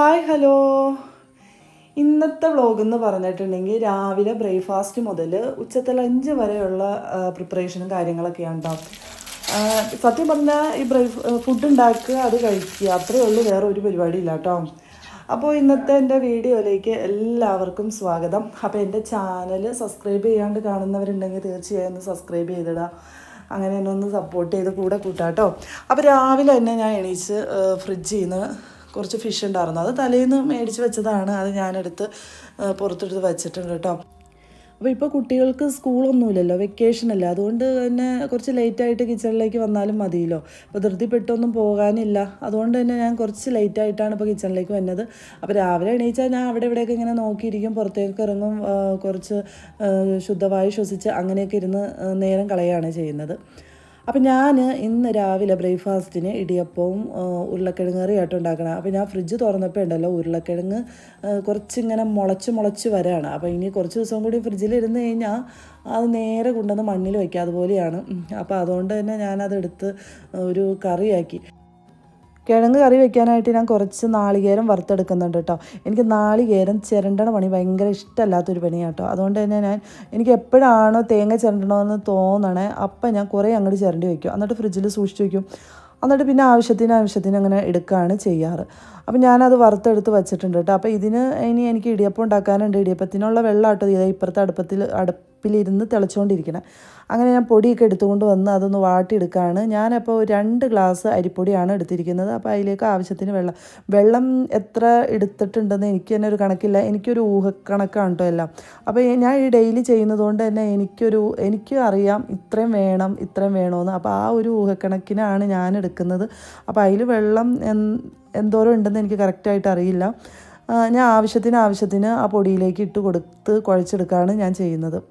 Hi hello. ഇന്നത്തെ vlog എന്ന് പറഞ്ഞിട്ടുണ്ടെങ്കിൽ രാവിലെ ബ്രേക്ക്ഫാസ്റ്റ് മുതൽ ഉച്ചത്തെ ലഞ്ച് വരെയുള്ള പ്രിപ്പറേഷനും കാര്യങ്ങളൊക്കെയാണ് കേട്ടോ സത്യം പറഞ്ഞാൽ ഈ ബ്രേക്ക് ഫുഡ് ഉണ്ടാക്കുക അത് കഴിക്കുക അത്രയേ ഉള്ളൂ വേറെ ഒരു പരിപാടിയില്ല കേട്ടോ അപ്പോൾ ഇന്നത്തെ എന്റെ വീഡിയോയിലേക്ക് എല്ലാവർക്കും സ്വാഗതം. അപ്പോൾ എന്റെ ചാനൽ സബ്സ്ക്രൈബ് ചെയ്യാണ്ട് കാണുന്നവരുണ്ടെങ്കിൽ തീർച്ചയായും ഒന്ന് സബ്സ്ക്രൈബ് ചെയ്തിടുക അങ്ങനെ എന്നെ ഒന്ന് സപ്പോർട്ട് ചെയ്ത് കൂടെ കൂട്ടാട്ടോ അപ്പോൾ രാവിലെ തന്നെ ഞാൻ എണീച്ച് ഫ്രിഡ്ജിൽ നിന്ന് കുറച്ച് ഫിഷ് ഉണ്ടായിരുന്നു. അത് തലേന്ന് മേടിച്ച് വെച്ചതാണ്. അത് ഞാനെടുത്ത് പുറത്തെടുത്ത് വെച്ചിട്ടുണ്ട് കേട്ടോ. അപ്പോൾ ഇപ്പോൾ കുട്ടികൾക്ക് സ്കൂളൊന്നുമില്ലല്ലോ വെക്കേഷൻ അല്ല? അതുകൊണ്ട് തന്നെ കുറച്ച് ലേറ്റായിട്ട് കിച്ചണിലേക്ക് വന്നാലും മതിയല്ലോ. അപ്പോൾ ധൃതിപ്പെട്ടൊന്നും പോകാനില്ല. അതുകൊണ്ട് തന്നെ ഞാൻ കുറച്ച് ലേറ്റായിട്ടാണ് ഇപ്പോൾ കിച്ചണിലേക്ക് വന്നത്. അപ്പോൾ രാവിലെ എണീച്ചാൽ ഞാൻ അവിടെ ഇവിടെയൊക്കെ ഇങ്ങനെ നോക്കിയിരിക്കും പുറത്തേക്ക് ഇറങ്ങും കുറച്ച് ശുദ്ധവായു ശ്വസിച്ച് അങ്ങനെയൊക്കെ ഇരുന്ന് നേരം കളയുകയാണ് ചെയ്യുന്നത്. അപ്പം ഞാൻ ഇന്ന് രാവിലെ ബ്രേക്ക്ഫാസ്റ്റിന് ഇടിയപ്പവും ഉരുളക്കിഴങ്ങ് ഉരുളക്കിഴങ്ങ് കറിയായിട്ട് ഉണ്ടാക്കണം. അപ്പോൾ ഞാൻ ഫ്രിഡ്ജ് തുറന്നപ്പോൾ ഉണ്ടല്ലോ ഉരുളക്കിഴങ്ങ് കുറച്ചിങ്ങനെ മുളച്ച് മുളച്ച് വരാണ്. അപ്പോൾ ഇനി കുറച്ച് ദിവസം കൂടി ഫ്രിഡ്ജിൽ ഇരുന്ന് കഴിഞ്ഞാൽ അത് നേരെ കൊണ്ടുവന്ന് മണ്ണിൽ വയ്ക്കുക അതുപോലെയാണ്. അപ്പോൾ അതുകൊണ്ട് തന്നെ ഞാനതെടുത്ത് ഒരു കറിയാക്കി. കിഴങ്ങ് കറി വെക്കാനായിട്ട് ഞാൻ കുറച്ച് നാളികേരം വറുത്തെടുക്കുന്നുണ്ട് കേട്ടോ. എനിക്ക് നാളികേരം ചിരണ്ടണ പണി ഭയങ്കര ഇഷ്ടമല്ലാത്തൊരു പണിയാണ് കേട്ടോ. അതുകൊണ്ട് തന്നെ ഞാൻ എനിക്ക് എപ്പോഴാണോ തേങ്ങ ചിരണ്ടണമെന്ന് തോന്നണേ അപ്പം ഞാൻ കുറേ അങ്ങോട്ട് ചിരണ്ടി വയ്ക്കും എന്നിട്ട് ഫ്രിഡ്ജിൽ സൂക്ഷിച്ച് വയ്ക്കും എന്നിട്ട് പിന്നെ ആവശ്യത്തിന് ആവശ്യത്തിന് അങ്ങനെ എടുക്കുകയാണ് ചെയ്യാറ്. അപ്പം ഞാനത് വറുത്തെടുത്ത് വെച്ചിട്ടുണ്ട് കേട്ടോ. അപ്പോൾ ഇതിന് ഇനി എനിക്ക് ഇടിയപ്പം ഉണ്ടാക്കാനുണ്ട്. ഇടിയപ്പത്തിനുള്ള വെള്ളം ആട്ടോ ഇതാ ഇപ്പുറത്തെ അടുപ്പത്തിൽ അടുപ്പിലിരുന്ന് തിളച്ചുകൊണ്ടിരിക്കണം. അങ്ങനെ ഞാൻ പൊടിയൊക്കെ എടുത്തുകൊണ്ട് വന്ന് അതൊന്ന് വാട്ടിയെടുക്കുകയാണ് ഞാനപ്പോൾ രണ്ട് ഗ്ലാസ് അരിപ്പൊടിയാണ് എടുത്തിരിക്കുന്നത്. അപ്പോൾ അതിലേക്ക് ആവശ്യത്തിന് വെള്ളം. വെള്ളം എത്ര എടുത്തിട്ടുണ്ടെന്ന് എനിക്ക് തന്നെ ഒരു കണക്കില്ല. എനിക്കൊരു ഊഹക്കണക്കാണ് കേട്ടോ എല്ലാം. അപ്പോൾ ഞാൻ ഈ ഡെയിലി ചെയ്യുന്നതുകൊണ്ട് തന്നെ എനിക്കൊരു എനിക്ക് അറിയാം ഇത്രയും വേണം ഇത്രയും വേണമെന്ന് അപ്പോൾ ആ ഒരു ഊഹക്കണക്കിനാണ് ഞാൻ എടുക്കുന്നത്. അപ്പോൾ അതിൽ വെള്ളം എന്തോരം ഉണ്ടെന്ന് എനിക്ക് കറക്റ്റായിട്ട് അറിയില്ല. ഞാൻ ആവശ്യത്തിന് ആവശ്യത്തിന് ആ പൊടിയിലേക്ക് ഇട്ട് കൊടുത്ത് കുഴച്ചെടുക്കുകയാണ് ഞാൻ ചെയ്യുന്നത്.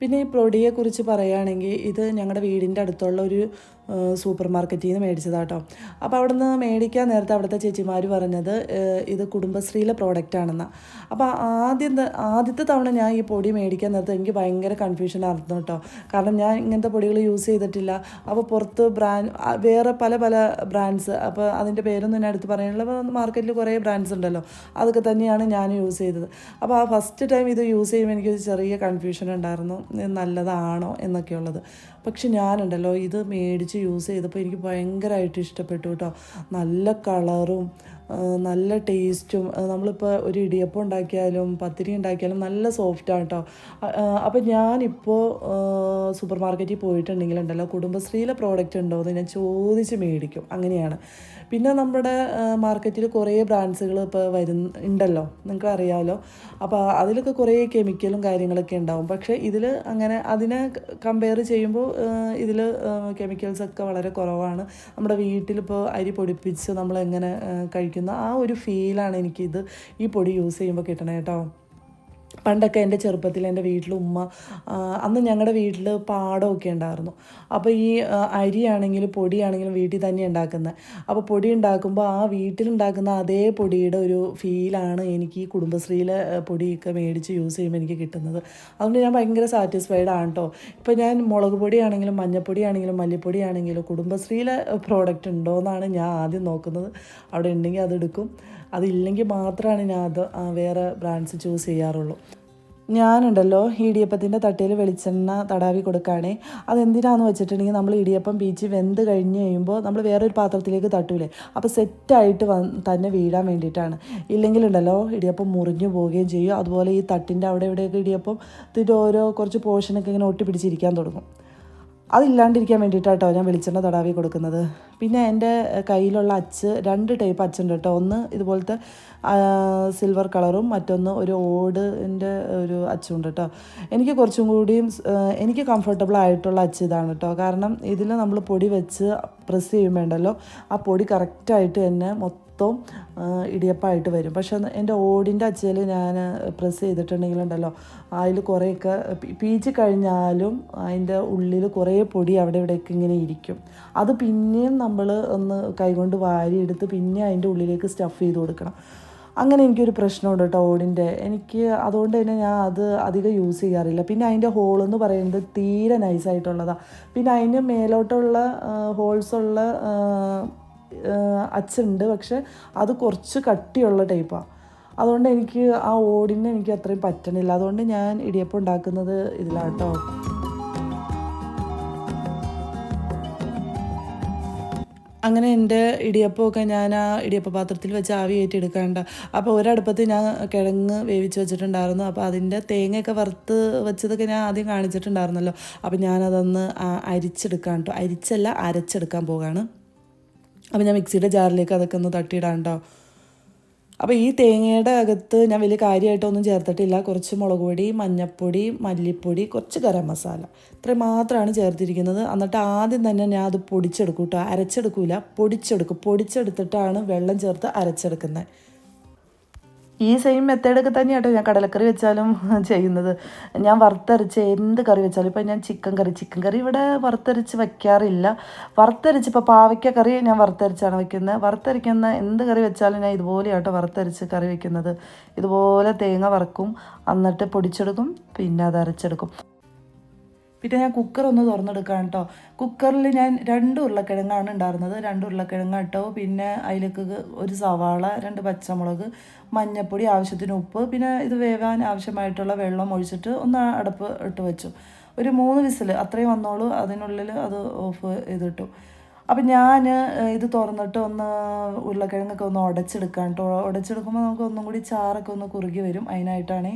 പിന്നെ ഈ പൊടിയെക്കുറിച്ച് പറയുകയാണെങ്കിൽ ഇത് ഞങ്ങളുടെ വീടിന്റെ അടുത്തുള്ള ഒരു സൂപ്പർ മാർക്കറ്റിൽ നിന്ന് മേടിച്ചതാട്ടോ. അപ്പോൾ അവിടെ നിന്ന് മേടിക്കാൻ നേരത്തെ അവിടുത്തെ ചേച്ചിമാർ പറഞ്ഞത് ഇത് കുടുംബശ്രീയിലെ പ്രോഡക്റ്റ് ആണെന്നാണ് അപ്പോൾ ആദ്യം ആദ്യത്തെ തവണ ഞാൻ ഈ പൊടി മേടിക്കാൻ നേരത്തെ എനിക്ക് ഭയങ്കര കൺഫ്യൂഷൻ ആയിരുന്നു കേട്ടോ. കാരണം ഞാൻ ഇങ്ങനത്തെ പൊടികൾ യൂസ് ചെയ്തിട്ടില്ല. അപ്പോൾ പുറത്ത് ബ്രാൻഡ് വേറെ പല പല ബ്രാൻഡ്സ് അപ്പോൾ അതിന്റെ പേരൊന്നും ഞാൻ എടുത്ത് പറയാനുള്ള മാർക്കറ്റിൽ കുറേ ബ്രാൻഡ്സ് ഉണ്ടല്ലോ അതൊക്കെ തന്നെയാണ് ഞാൻ യൂസ് ചെയ്തത്. അപ്പോൾ ആ ഫസ്റ്റ് ടൈം ഇത് യൂസ് ചെയ്യുമ്പോൾ എനിക്കൊരു ചെറിയ കൺഫ്യൂഷൻ ഉണ്ടായിരുന്നു നല്ലതാണോ എന്നൊക്കെയുള്ളത്. പക്ഷെ ഞാനുണ്ടല്ലോ ഇത് മേടിച്ച് യൂസ് ചെയ്തപ്പോൾ എനിക്ക് ഭയങ്കരമായിട്ട് ഇഷ്ടപ്പെട്ടു കേട്ടോ. നല്ല കളറും നല്ല ടേസ്റ്റും നമ്മളിപ്പോൾ ഒരു ഇടിയപ്പം ഉണ്ടാക്കിയാലും പത്തിരി ഉണ്ടാക്കിയാലും നല്ല സോഫ്റ്റാണ് കേട്ടോ. അപ്പോൾ ഞാനിപ്പോൾ സൂപ്പർ മാർക്കറ്റിൽ പോയിട്ടുണ്ടെങ്കിലുണ്ടല്ലോ കുടുംബശ്രീയിലെ പ്രോഡക്റ്റ് ഉണ്ടോ എന്ന് ഞാൻ ചോദിച്ച് മേടിക്കും. അങ്ങനെയാണ്. പിന്നെ നമ്മുടെ മാർക്കറ്റിൽ കുറേ ബ്രാൻഡ്സുകൾ ഇപ്പോൾ വരുന്ന ഉണ്ടല്ലോ നിങ്ങൾക്ക് അറിയാമല്ലോ അപ്പോൾ അതിലൊക്കെ കുറേ കെമിക്കലും കാര്യങ്ങളൊക്കെ ഉണ്ടാവും പക്ഷേ ഇതിൽ അങ്ങനെ അതിനെ കമ്പയർ ചെയ്യുമ്പോൾ ഇതിൽ കെമിക്കൽസൊക്കെ വളരെ കുറവാണ്. നമ്മുടെ വീട്ടിലിപ്പോൾ അരി പൊടിപ്പിച്ച് നമ്മൾ എങ്ങനെ കഴിക്കുന്ന ആ ഒരു ഫീലാണ് എനിക്കിത് ഈ പൊടി യൂസ് ചെയ്യുമ്പോൾ കിട്ടണേ കേട്ടോ പണ്ടൊക്കെ എന്റെ ചെറുപ്പത്തിൽ എന്റെ വീട്ടിൽ ഉമ്മ അന്ന് ഞങ്ങളുടെ വീട്ടിൽ പാടമൊക്കെ ഉണ്ടായിരുന്നു. അപ്പോൾ ഈ അരിയാണെങ്കിലും പൊടിയാണെങ്കിലും വീട്ടിൽ തന്നെ ഉണ്ടാക്കുന്നത്. അപ്പോൾ പൊടി ഉണ്ടാക്കുമ്പോൾ ആ വീട്ടിലുണ്ടാക്കുന്ന അതേ പൊടിയുടെ ഒരു ഫീലാണ് എനിക്ക് ഈ കുടുംബശ്രീയിലെ പൊടിയൊക്കെ മേടിച്ച് യൂസ് ചെയ്യുമ്പോൾ എനിക്ക് കിട്ടുന്നത്. അതുകൊണ്ട് ഞാൻ ഭയങ്കര സാറ്റിസ്ഫൈഡ് ആണ് കേട്ടോ. ഇപ്പോൾ ഞാൻ മുളക് പൊടിയാണെങ്കിലും മഞ്ഞപ്പൊടിയാണെങ്കിലും മല്ലിപ്പൊടിയാണെങ്കിലും കുടുംബശ്രീയിലെ പ്രോഡക്റ്റ് ഉണ്ടോ എന്നാണ് ഞാൻ ആദ്യം നോക്കുന്നത്. അവിടെ ഉണ്ടെങ്കിൽ അതെടുക്കും അതില്ലെങ്കിൽ മാത്രമാണ് ഞാൻ അത് വേറെ ബ്രാൻഡ്സ് ചൂസ് ചെയ്യാറുള്ളൂ. ഞാനുണ്ടല്ലോ ഇടിയപ്പത്തിന്റെ തട്ടയിൽ വെളിച്ചെണ്ണ തടാവി കൊടുക്കുകയാണേ അതെന്തിനാന്ന് വെച്ചിട്ടുണ്ടെങ്കിൽ നമ്മൾ ഇടിയപ്പം ബീച്ച് വെന്ത് കഴിഞ്ഞ് കഴിയുമ്പോൾ നമ്മൾ വേറൊരു പാത്രത്തിലേക്ക് തട്ടൂലേ. അപ്പോൾ സെറ്റായിട്ട് വന്ന് തന്നെ വീഴാൻ വേണ്ടിയിട്ടാണ്. ഇല്ലെങ്കിലുണ്ടല്ലോ ഇടിയപ്പം മുറിഞ്ഞു പോവുകയും ചെയ്യും. അതുപോലെ ഈ തട്ടിന്റെ അവിടെ ഇവിടെയൊക്കെ ഇടിയപ്പം ഇതിന്റെ ഓരോ കുറച്ച് പോർഷനൊക്കെ ഇങ്ങനെ ഒട്ടിപ്പിടിച്ചിരിക്കാൻ തുടങ്ങും. അതില്ലാണ്ടിരിക്കാൻ വേണ്ടിയിട്ടാട്ടോ ഞാൻ വെളിച്ചെണ്ണ തടാവി കൊടുക്കുന്നത്. പിന്നെ എന്റെ കയ്യിലുള്ള അച്ച് രണ്ട് ടൈപ്പ് അച്ചുണ്ട് കേട്ടോ ഒന്ന് ഇതുപോലത്തെ സിൽവർ കളറും മറ്റൊന്ന് ഒരു ഓടിന്റെ ഒരു അച്ചുണ്ട് കേട്ടോ എനിക്ക് കുറച്ചും കൂടിയും എനിക്ക് കംഫർട്ടബിൾ ആയിട്ടുള്ള അച്ച് ഇതാണ് കേട്ടോ കാരണം ഇതിൽ നമ്മൾ പൊടി വെച്ച് പ്രസ് ചെയ്യുമ്പോണ്ടല്ലോ ആ പൊടി കറക്റ്റായിട്ട് തന്നെ മൊത്തം ഇടിയപ്പമായിട്ട് വരും. പക്ഷെ എന്റെ ഓടിന്റെ അച്ചയിൽ ഞാൻ പ്രസ് ചെയ്തിട്ടുണ്ടെങ്കിലുണ്ടല്ലോ അതിൽ കുറേയൊക്കെ പീച്ച് കഴിഞ്ഞാലും അതിന്റെ ഉള്ളിൽ കുറേ പൊടി അവിടെ ഇവിടെയൊക്കെ ഇങ്ങനെ ഇരിക്കും. അത് പിന്നെയും നമ്മൾ ഒന്ന് കൈകൊണ്ട് വാരിയെടുത്ത് പിന്നെ അതിന്റെ ഉള്ളിലേക്ക് സ്റ്റഫ് ചെയ്ത് കൊടുക്കണം. അങ്ങനെ എനിക്കൊരു പ്രശ്നമുണ്ട് കേട്ടോ ഓടിന്റെ. എനിക്ക് അതുകൊണ്ട് തന്നെ ഞാൻ അത് അധികം യൂസ് ചെയ്യാറില്ല. പിന്നെ അതിന്റെ ഹോൾ എന്ന് പറയുന്നത് തീരെ നൈസായിട്ടുള്ളതാണ് പിന്നെ അതിന് മേലോട്ടുള്ള ഹോൾസുള്ള അച്ചുണ്ട് പക്ഷെ അത് കുറച്ച് കട്ടിയുള്ള ടൈപ്പാണ് അതുകൊണ്ട് എനിക്ക് ആ ഓടിന് എനിക്ക് അത്രയും പറ്റണില്ല. അതുകൊണ്ട് ഞാൻ ഇടിയപ്പം ഉണ്ടാക്കുന്നത് ഇതിലാട്ടോ. അങ്ങനെ എന്റെ ഇടിയപ്പമൊക്കെ ഞാൻ ആ ഇടിയപ്പ പാത്രത്തിൽ വെച്ച് ആവി കയറ്റി എടുക്കാണ്ട. അപ്പോൾ ഒരടുപ്പത്ത് ഞാൻ കിഴങ്ങ് വേവിച്ച് വെച്ചിട്ടുണ്ടായിരുന്നു. അപ്പോൾ അതിന്റെ തേങ്ങയൊക്കെ വറുത്ത് വെച്ചതൊക്കെ ഞാൻ ആദ്യം കാണിച്ചിട്ടുണ്ടായിരുന്നല്ലോ. അപ്പോൾ ഞാനതൊന്ന് അരിച്ചെടുക്കാൻ കേട്ടോ അരിച്ചല്ല അരച്ചെടുക്കാൻ പോകാണ്. അപ്പോൾ ഞാൻ മിക്സിയുടെ ജാറിലേക്ക് അതൊക്കെ ഒന്ന് തട്ടിയിടാണ്ടോ അപ്പോൾ ഈ തേങ്ങയുടെ അകത്ത് ഞാൻ വലിയ കാര്യമായിട്ടൊന്നും ചേർത്തിട്ടില്ല. കുറച്ച് മുളക് പൊടി മഞ്ഞൾപ്പൊടി മല്ലിപ്പൊടി കുറച്ച് ഗരം മസാല. ഇത്രയും മാത്രമാണ് ചേർത്തിരിക്കുന്നത്. എന്നിട്ട് ആദ്യം തന്നെ ഞാൻ അത് പൊടിച്ചെടുക്കും കേട്ടോ. അരച്ചെടുക്കില്ല പൊടിച്ചെടുക്കും. പൊടിച്ചെടുത്തിട്ടാണ് വെള്ളം ചേർത്ത് അരച്ചെടുക്കുന്നത്. ഈ സെയിം മെത്തേഡൊക്കെ തന്നെയാട്ടോ ഞാൻ കടലക്കറി വെച്ചാലും ചെയ്യുന്നത്. ഞാൻ വറുത്തരച്ച് എന്ത് കറി വെച്ചാലും ഇപ്പം ഞാൻ ചിക്കൻ കറി. ചിക്കൻ കറി ഇവിടെ വറുത്തരച്ച് വയ്ക്കാറില്ല വറുത്തരച്ച് ഇപ്പോൾ പാവയ്ക്ക കറി ഞാൻ വറുത്തരച്ചാണ് വയ്ക്കുന്നത് വറുത്തരയ്ക്കുന്ന എന്ത് കറി വെച്ചാലും ഞാൻ ഇതുപോലെയാട്ടോ വറുത്തരച്ച് കറി വയ്ക്കുന്നത് ഇതുപോലെ തേങ്ങ വറക്കും. എന്നിട്ട് പൊടിച്ചെടുക്കും. പിന്നെ അത് അരച്ചെടുക്കും. പിന്നെ ഞാൻ കുക്കർ ഒന്ന് തുറന്നെടുക്കാം കേട്ടോ കുക്കറിൽ ഞാൻ രണ്ട് ഉരുളക്കിഴങ്ങാണ് ഉണ്ടായിരുന്നത്. രണ്ട് ഉരുളക്കിഴങ്ങ് കേട്ടോ പിന്നെ അതിലേക്ക് ഒരു സവാള രണ്ട് പച്ചമുളക് മഞ്ഞൾപ്പൊടി ആവശ്യത്തിന് ഉപ്പ് പിന്നെ ഇത് വേവാൻ ആവശ്യമായിട്ടുള്ള വെള്ളം ഒഴിച്ചിട്ട് ഒന്ന് അടപ്പ് ഇട്ട് വെച്ചു. ഒരു മൂന്ന് വിസിൽ അത്രയും വന്നോളൂ. അതിനുള്ളിൽ അത് ഓഫ് ചെയ്തിട്ടു. അപ്പം ഞാൻ ഇത് തുറന്നിട്ട് ഒന്ന് ഉരുളക്കിഴങ്ങൊക്കെ ഒന്ന് ഉടച്ചെടുക്കാം കേട്ടോ ഉടച്ചെടുക്കുമ്പോൾ നമുക്ക് ഒന്നും കൂടി ചാറൊക്കെ ഒന്ന് കുറുകി വരും. അതിനായിട്ടാണ്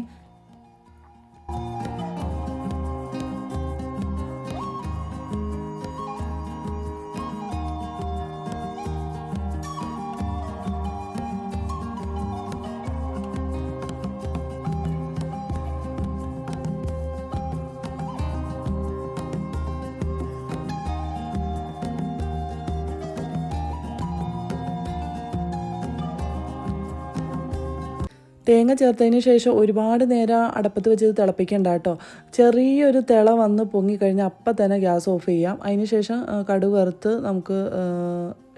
തേങ്ങ ചേർത്തതിന് ശേഷം ഒരുപാട് നേരം അടപ്പത്ത് വെച്ച് ഇത് തിളപ്പിക്കണ്ട കേട്ടോ. ചെറിയൊരു തിള വന്ന് പൊങ്ങിക്കഴിഞ്ഞാൽ അപ്പം തന്നെ ഗ്യാസ് ഓഫ് ചെയ്യാം. അതിന് ശേഷം കടുവറുത്ത് നമുക്ക്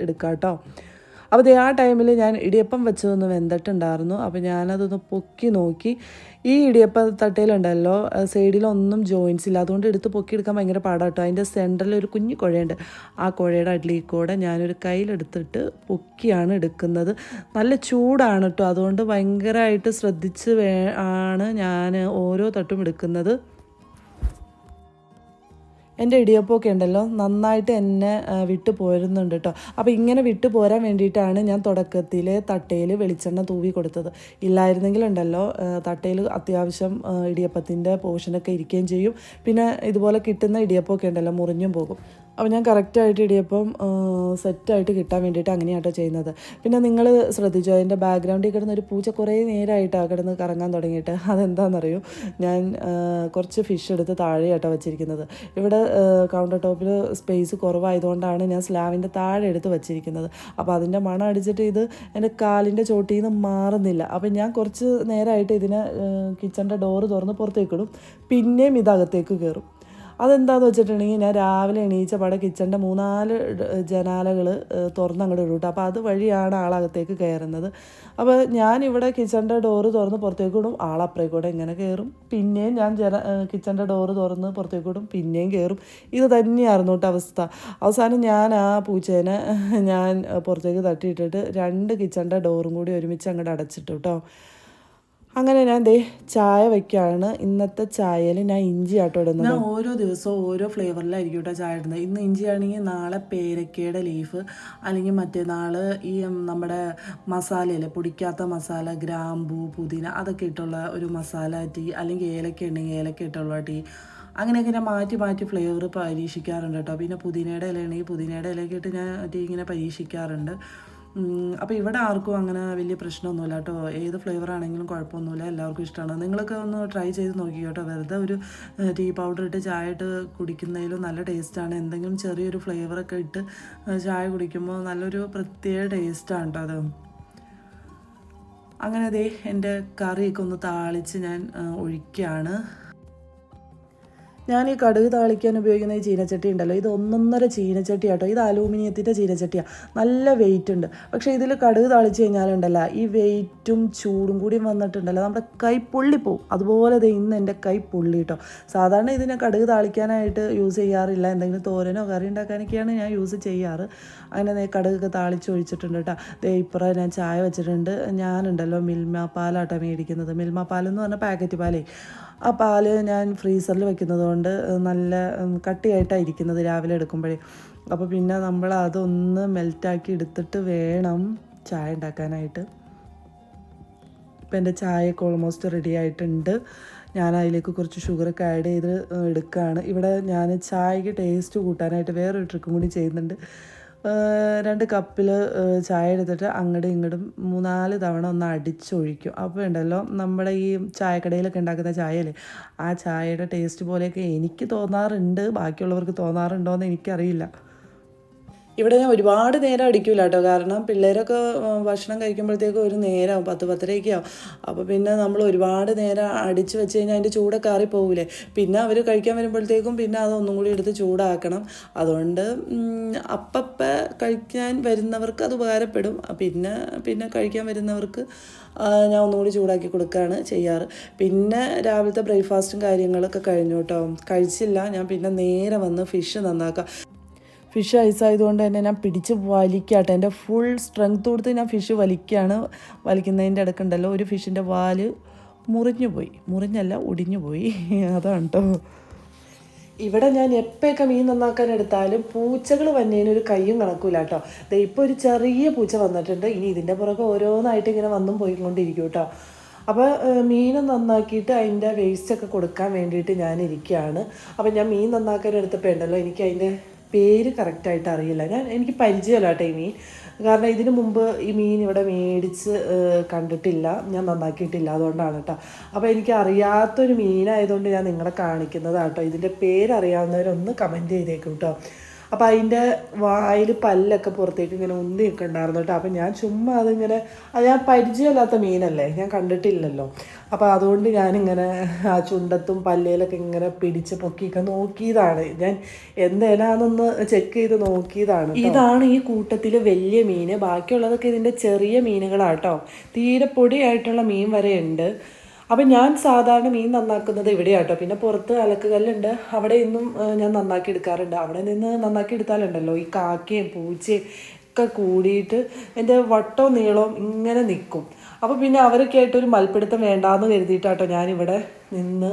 എടുക്കാം കേട്ടോ. അപ്പോൾ ആ ടൈമിൽ ഞാൻ ഇടിയപ്പം വെച്ചതൊന്ന് വെന്തിട്ടുണ്ടായിരുന്നു. അപ്പോൾ ഞാനതൊന്ന് പൊക്കി നോക്കി. ഈ ഇടിയപ്പ തട്ടയിലുണ്ടല്ലോ സൈഡിലൊന്നും ജോയിൻസ് ഇല്ല. അതുകൊണ്ട് എടുത്ത് പൊക്കിയെടുക്കാൻ ഭയങ്കര പാടാട്ടോ അതിന്റെ സെന്ററിൽ ഒരു കുഞ്ഞു കുഴയുണ്ട്. ആ കുഴയുടെ അടിയിൽ കൂടെ ഞാനൊരു കയ്യിലെടുത്തിട്ട് പൊക്കിയാണ് എടുക്കുന്നത്. നല്ല ചൂടാണ് കേട്ടോ. അതുകൊണ്ട് ഭയങ്കരമായിട്ട് ശ്രദ്ധിച്ച് വേ ആണ് ഞാൻ ഓരോ തട്ടും എടുക്കുന്നത്. എന്റെ ഇടിയപ്പൊക്കെ ഉണ്ടല്ലോ നന്നായിട്ട് എന്നെ വിട്ടു പോരുന്നുണ്ട് കേട്ടോ അപ്പോൾ ഇങ്ങനെ വിട്ടു പോരാൻ വേണ്ടിയിട്ടാണ് ഞാൻ തുടക്കത്തിൽ തട്ടയിൽ വെളിച്ചെണ്ണ തൂവി കൊടുത്തത്. ഇല്ലായിരുന്നെങ്കിൽ ഉണ്ടല്ലോ തട്ടയിൽ അത്യാവശ്യം ഇടിയപ്പത്തിന്റെ പോർഷനൊക്കെ ഇരിക്കുകയും ചെയ്യും. പിന്നെ ഇതുപോലെ കിട്ടുന്ന ഇടിയപ്പൊക്കെ ഉണ്ടല്ലോ മുറിഞ്ഞും പോകും. അപ്പോൾ ഞാൻ കറക്റ്റായിട്ട് ഇടിയപ്പം സെറ്റായിട്ട് കിട്ടാൻ വേണ്ടിയിട്ട് അങ്ങനെയാട്ടോ ചെയ്യുന്നത്. പിന്നെ നിങ്ങൾ ശ്രദ്ധിച്ചോ അതിന്റെ ബാക്ക്ഗ്രൗണ്ടിൽ കിടന്ന ഒരു പൂച്ച കുറേ നേരമായിട്ടാണ് കിടന്ന് കറങ്ങാൻ തുടങ്ങിയിട്ട്. അതെന്താണെന്നറിയോ ഞാൻ കുറച്ച് ഫിഷ് എടുത്ത് താഴെയാട്ടോ വെച്ചിരിക്കുന്നത്. ഇവിടെ കൗണ്ടർ ടോപ്പിൽ സ്പേസ് കുറവായതുകൊണ്ടാണ് ഞാൻ സ്ലാവിന്റെ താഴെ എടുത്ത് വെച്ചിരിക്കുന്നത്. അപ്പോൾ അതിന്റെ മണം അടിച്ചിട്ട് ഇത് എന്റെ കാലിന്റെ ചോട്ടിൽ നിന്ന് മാറുന്നില്ല. അപ്പോൾ ഞാൻ കുറച്ച് നേരമായിട്ട് ഇതിനെ കിച്ചന്റെ ഡോറ് തുറന്ന് പുറത്തേക്കിടും പിന്നെയും ഇതകത്തേക്ക് കയറും. അതെന്താന്ന് വെച്ചിട്ടുണ്ടെങ്കിൽ ഞാൻ രാവിലെ എണീച്ച പട കിച്ചന്റെ മൂന്നാൽ ജനാലകൾ തുറന്ന് അങ്ങോട്ട് ഇടും അപ്പോൾ അത് വഴിയാണ് ആളകത്തേക്ക് കയറുന്നത്. അപ്പോൾ ഞാനിവിടെ കിച്ചന്റെ ഡോറ് തുറന്ന് പുറത്തേക്ക് വിടും ആളപ്പുറേ കൂടെ ഇങ്ങനെ കയറും. പിന്നെയും ഞാൻ ജന കിച്ചന്റെ ഡോറ് തുറന്ന് പുറത്തേക്ക് വിടും പിന്നെയും കയറും. ഇത് തന്നെയായിരുന്നു കേട്ടോ അവസ്ഥ. അവസാനം ഞാൻ ആ പൂച്ചേനെ ഞാൻ പുറത്തേക്ക് തട്ടിയിട്ടിട്ട് രണ്ട് കിച്ചന്റെ ഡോറും കൂടി ഒരുമിച്ച് അങ്ങോട്ട് അടച്ചിട്ടു കേട്ടോ അങ്ങനെ ഞാൻ ദേ ചായ വെക്കുകയാണ് ഇന്നത്തെ ചായയിൽ ഞാൻ ഇഞ്ചി ആട്ടോ ഇടുന്നത്. ഞാൻ ഓരോ ദിവസവും ഓരോ ഫ്ലേവറിലായിരിക്കും കേട്ടോ ചായ ഇടുന്നത്. ഇന്ന് ഇഞ്ചി ആണെങ്കിൽ നാളെ പേരക്കയുടെ ലീഫ് അല്ലെങ്കിൽ മറ്റേനാൾ ഈ നമ്മുടെ മസാലയിലെ പൊടിക്കാത്ത മസാല ഗ്രാമ്പൂ പുതിന അതൊക്കെ ഇട്ടുള്ള ഒരു മസാല ടീ അല്ലെങ്കിൽ ഏലക്ക ഉണ്ടെങ്കിൽ ഏലക്ക ഇട്ടുള്ള ടീ അങ്ങനെയൊക്കെ ഞാൻ മാറ്റി മാറ്റി ഫ്ലേവർ പരീക്ഷിക്കാറുണ്ട് കേട്ടോ. പിന്നെ പുതിനയുടെ ഇലയാണെങ്കിൽ പുതിനയുടെ ഇലയൊക്കെ ഇട്ട് ഞാൻ ഇങ്ങനെ പരീക്ഷിക്കാറുണ്ട്. അപ്പോൾ ഇവിടെ ആർക്കും അങ്ങനെ വലിയ പ്രശ്നമൊന്നുമില്ല കേട്ടോ. ഏത് ഫ്ലേവർ ആണെങ്കിലും കുഴപ്പമൊന്നുമില്ല എല്ലാവർക്കും ഇഷ്ടമാണ്. നിങ്ങളൊക്കെ ഒന്ന് ട്രൈ ചെയ്ത് നോക്കി കേട്ടോ. വെറുതെ ഒരു ടീ പൗഡർ ഇട്ട് ചായ ഇട്ട് കുടിക്കുന്നതിലും നല്ല ടേസ്റ്റാണ് എന്തെങ്കിലും ചെറിയൊരു ഫ്ലേവറൊക്കെ ഇട്ട് ചായ കുടിക്കുമ്പോൾ നല്ലൊരു പ്രത്യേക ടേസ്റ്റാണ് കേട്ടോ അത്. അങ്ങനെ ദേ എന്റെ കറിയൊക്കെ ഒന്ന് താളിച്ച് ഞാൻ ഒഴിക്കുകയാണ് ഞാൻ ഈ കടുക് താളിക്കാൻ ഉപയോഗിക്കുന്ന ഈ ചീനച്ചട്ടി ഉണ്ടല്ലോ. ഇത് ഒന്നൊന്നര ചീനച്ചട്ടി ആട്ടോ. ഇത് അലൂമിനിയത്തിന്റെ ചീനച്ചട്ടിയാണ് നല്ല വെയിറ്റ് ഉണ്ട്. പക്ഷേ ഇതിൽ കടുക് താളിച്ച് കഴിഞ്ഞാലുണ്ടല്ലോ ഈ വെയിറ്റും ചൂടും കൂടി വന്നിട്ടുണ്ടല്ലോ. നമ്മുടെ കൈ പൊള്ളിപ്പോവും അതുപോലെ ദേ ഇന്ന് എന്റെ കൈ പൊള്ളി കേട്ടോ സാധാരണ ഇതിനെ കടുക് താളിക്കാനായിട്ട് യൂസ് ചെയ്യാറില്ല. എന്തെങ്കിലും തോരനോ കറി ഉണ്ടാക്കാനൊക്കെയാണ് ഞാൻ യൂസ് ചെയ്യാറ്. അങ്ങനെ കടുകൊക്കെ താളിച്ച് ഒഴിച്ചിട്ടുണ്ട് കേട്ടോ ദേ ഇപ്പുറം ഞാൻ ചായ വെച്ചിട്ടുണ്ട്. ഞാനുണ്ടല്ലോ മിൽമ പാലാട്ടോ മേടിക്കുന്നത്. മിൽമ പാലെന്ന് പറഞ്ഞാൽ പാക്കറ്റ് പാലേ. ആ പാൽ ഞാൻ ഫ്രീസറിൽ വെക്കുന്നത് കൊണ്ട് നല്ല കട്ടിയായിട്ടാണ് ഇരിക്കുന്നത് രാവിലെ എടുക്കുമ്പോഴേ. അപ്പോൾ പിന്നെ നമ്മൾ അതൊന്ന് മെൽറ്റാക്കി എടുത്തിട്ട് വേണം ചായ ഉണ്ടാക്കാനായിട്ട്. ഇപ്പം എന്റെ ചായയൊക്കെ ഓൾമോസ്റ്റ് റെഡി ആയിട്ടുണ്ട്. ഞാൻ അതിലേക്ക് കുറച്ച് ഷുഗറൊക്കെ ആഡ് ചെയ്ത് എടുക്കുകയാണ് ഇവിടെ ഞാൻ ചായക്ക് ടേസ്റ്റ് കൂട്ടാനായിട്ട് വേറൊരു ട്രിക്കും കൂടി ചെയ്യുന്നുണ്ട്. രണ്ട് കപ്പിൽ ചായ എടുത്തിട്ട് അങ്ങോട്ടും ഇങ്ങോട്ടും മൂന്നാൽ തവണ ഒന്ന് അടിച്ചൊഴിക്കും. അപ്പോൾ ഉണ്ടല്ലോ നമ്മുടെ ഈ ചായക്കടയിലൊക്കെ ഉണ്ടാക്കുന്ന ചായയല്ലേ? ആ ചായയുടെ ടേസ്റ്റ് പോലെയൊക്കെ എനിക്ക് തോന്നാറുണ്ട്. ബാക്കിയുള്ളവർക്ക് തോന്നാറുണ്ടോ എന്ന് എനിക്കറിയില്ല. ഇവിടെ ഞാൻ ഒരുപാട് നേരം അടിക്കില്ല കേട്ടോ. കാരണം പിള്ളേരൊക്കെ ഭക്ഷണം കഴിക്കുമ്പോഴത്തേക്കും ഒരു നേരമാവും പത്ത് പത്തരയൊക്കെ ആവും. അപ്പോൾ പിന്നെ നമ്മൾ ഒരുപാട് നേരം അടിച്ച് വെച്ച് കഴിഞ്ഞാൽ അതിന്റെ ചൂടൊക്കെ ആറിപ്പോവില്ലേ പിന്നെ അവർ കഴിക്കാൻ വരുമ്പോഴത്തേക്കും പിന്നെ അതൊന്നും കൂടി എടുത്ത് ചൂടാക്കണം. അതുകൊണ്ട് അപ്പപ്പ കഴിക്കാൻ വരുന്നവർക്ക് അത് ഉപകാരപ്പെടും. പിന്നെ പിന്നെ കഴിക്കാൻ വരുന്നവർക്ക് ഞാൻ ഞാൻ ഒന്നുകൂടി ചൂടാക്കി കൊടുക്കുകയാണ് ചെയ്യാറ്. പിന്നെ രാവിലത്തെ ബ്രേക്ക്ഫാസ്റ്റും കാര്യങ്ങളൊക്കെ കഴിഞ്ഞു കേട്ടോ. കഴിച്ചില്ല ഞാൻ പിന്നെ നേരെ വന്ന് ഫിഷ് നന്നാക്കാം. ഫിഷ് ഐസ് ആയതുകൊണ്ട് തന്നെ ഞാൻ പിടിച്ച് വലിക്കാട്ടെ. എന്റെ ഫുൾ സ്ട്രെങ്ത് കൊടുത്ത് ഞാൻ ഫിഷ് വലിക്കുകയാണ് വലിക്കുന്നതിന്റെ ഇടക്കുണ്ടല്ലോ ഒരു ഫിഷിന്റെ വാൽ മുറിഞ്ഞു പോയി. മുറിഞ്ഞല്ല ഒടിഞ്ഞു പോയി. അതാണ് കേട്ടോ ഇവിടെ ഞാൻ എപ്പോഴൊക്കെ മീൻ നന്നാക്കാൻ എടുത്താലും പൂച്ചകൾ വന്നതിന് ഒരു കയ്യും കണക്കൂല കേട്ടോ ഇപ്പോൾ ഒരു ചെറിയ പൂച്ച വന്നിട്ടുണ്ട്. ഇനി ഇതിന്റെ പുറകെ ഓരോന്നായിട്ട് ഇങ്ങനെ വന്നും പോയിക്കൊണ്ടിരിക്കും കേട്ടോ അപ്പോൾ മീൻ നന്നാക്കിയിട്ട് അതിന്റെ വേസ്റ്റൊക്കെ കൊടുക്കാൻ വേണ്ടിയിട്ട് ഞാൻ ഇരിക്കുകയാണ് അപ്പോൾ ഞാൻ മീൻ നന്നാക്കാൻ എടുത്തപ്പോൾ ഉണ്ടല്ലോ എനിക്ക് അതിന്റെ പേര് കറക്റ്റായിട്ട് അറിയില്ല. ഞാൻ എനിക്ക് പരിചയമല്ല കേട്ടോ ഈ മീൻ. കാരണം ഇതിന് മുമ്പ് ഈ മീൻ ഇവിടെ മേടിച്ച് കണ്ടിട്ടില്ല. ഞാൻ നന്നാക്കിയിട്ടില്ല അതുകൊണ്ടാണ് കേട്ടോ. അപ്പോൾ എനിക്ക് അറിയാത്തൊരു മീനായതുകൊണ്ട് ഞാൻ നിങ്ങളെ കാണിക്കുന്നതാണ് കേട്ടോ. ഇതിന്റെ പേരറിയാവുന്നവരൊന്ന് കമന്റ് ചെയ്തേക്കും കേട്ടോ. അപ്പോൾ അതിന്റെ വായിൽ പല്ലൊക്കെ പുറത്തേക്ക് ഇങ്ങനെ ഉന്തിയൊക്കെ ഉണ്ടായിരുന്നു കേട്ടോ. അപ്പോൾ ഞാൻ ചുമ്മാ അതിങ്ങനെ അത് ഞാൻ പരിചയമില്ലാത്ത മീനല്ലേ? ഞാൻ കണ്ടിട്ടില്ലല്ലോ. അപ്പോൾ അതുകൊണ്ട് ഞാനിങ്ങനെ ആ ചുണ്ടത്തും പല്ലേലൊക്കെ ഇങ്ങനെ പിടിച്ച് പൊക്കിയൊക്കെ നോക്കിയതാണ്. ഞാൻ എന്തേലാന്നൊന്ന് ചെക്ക് ചെയ്ത് നോക്കിയതാണ് ഇതാണ് ഈ കൂട്ടത്തിൽ വലിയ മീൻ ബാക്കിയുള്ളതൊക്കെ ഇതിന്റെ ചെറിയ മീനുകളാട്ടോ. തീരെ പൊടിയായിട്ടുള്ള മീൻ വരെ ഉണ്ട്. അപ്പം ഞാൻ സാധാരണ മീൻ നന്നാക്കുന്നത് ഇവിടെയാട്ടോ. പിന്നെ പുറത്ത് അലക്കുകല്ലുണ്ട്. അവിടെ നിന്നും ഞാൻ നന്നാക്കി എടുക്കാറുണ്ട്. അവിടെ നിന്ന് നന്നാക്കി എടുത്താലുണ്ടല്ലോ. ഈ കാക്കയും പൂച്ചയും ഒക്കെ കൂടിയിട്ട് എന്റെ വട്ടവും നീളവും ഇങ്ങനെ നിൽക്കും അപ്പോൾ പിന്നെ അവരൊക്കെ ആയിട്ടൊരു മൽപ്പിടുത്തം വേണ്ടാന്ന് കരുതിയിട്ടാട്ടോ ഞാനിവിടെ നിന്ന്